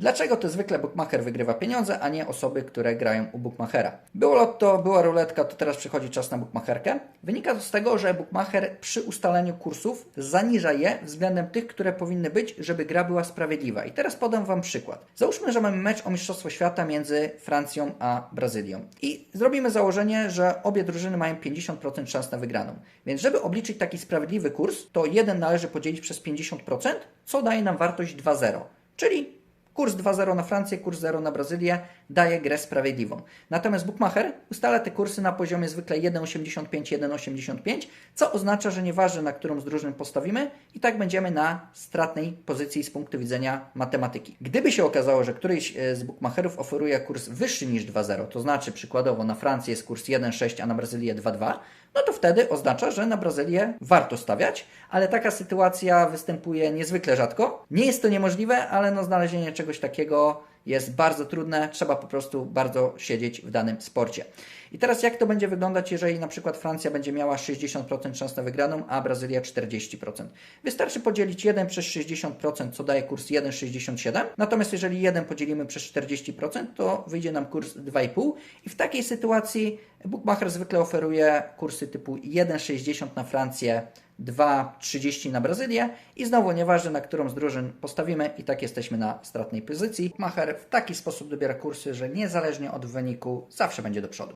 Dlaczego to zwykle bookmacher wygrywa pieniądze, a nie osoby, które grają u bookmachera? Było lotto, była ruletka, to teraz przychodzi czas na bookmacherkę. Wynika to z tego, że bookmacher przy ustalaniu kursów zaniża je względem tych, które powinny być, żeby gra była sprawiedliwa. I teraz podam Wam przykład. Załóżmy, że mamy mecz o Mistrzostwo Świata między Francją a Brazylią. I zrobimy założenie, że obie drużyny mają 50% szans na wygraną. Więc żeby obliczyć taki sprawiedliwy kurs, to jeden należy podzielić przez 50%, co daje nam wartość 2,0. Czyli Kurs 2.0 na Francję, kurs 0 na Brazylię daje grę sprawiedliwą. Natomiast Bookmacher ustala te kursy na poziomie zwykle 1,85, 1,85, co oznacza, że nieważne na którą z drużyn postawimy, i tak będziemy na stratnej pozycji z punktu widzenia matematyki. Gdyby się okazało, że któryś e, z bookmacherów oferuje kurs wyższy niż 2.0, to znaczy przykładowo na Francję jest kurs 1,6, a na Brazylię 2,2, no to wtedy oznacza, że na Brazylię warto stawiać, ale taka sytuacja występuje niezwykle rzadko. Nie jest to niemożliwe, ale no znalezienie czegoś takiego jest bardzo trudne, trzeba po prostu bardzo siedzieć w danym sporcie. I teraz jak to będzie wyglądać, jeżeli na przykład Francja będzie miała 60% szans na wygraną, a Brazylia 40%? Wystarczy podzielić 1 przez 60%, co daje kurs 1,67, natomiast jeżeli 1 podzielimy przez 40%, to wyjdzie nam kurs 2,5 i w takiej sytuacji Bookmacher zwykle oferuje kursy typu 1,60 na Francję, 2,30 na Brazylię i znowu nieważne na którą z drużyn postawimy i tak jesteśmy na stratnej pozycji. Macher w taki sposób dobiera kursy, że niezależnie od wyniku zawsze będzie do przodu.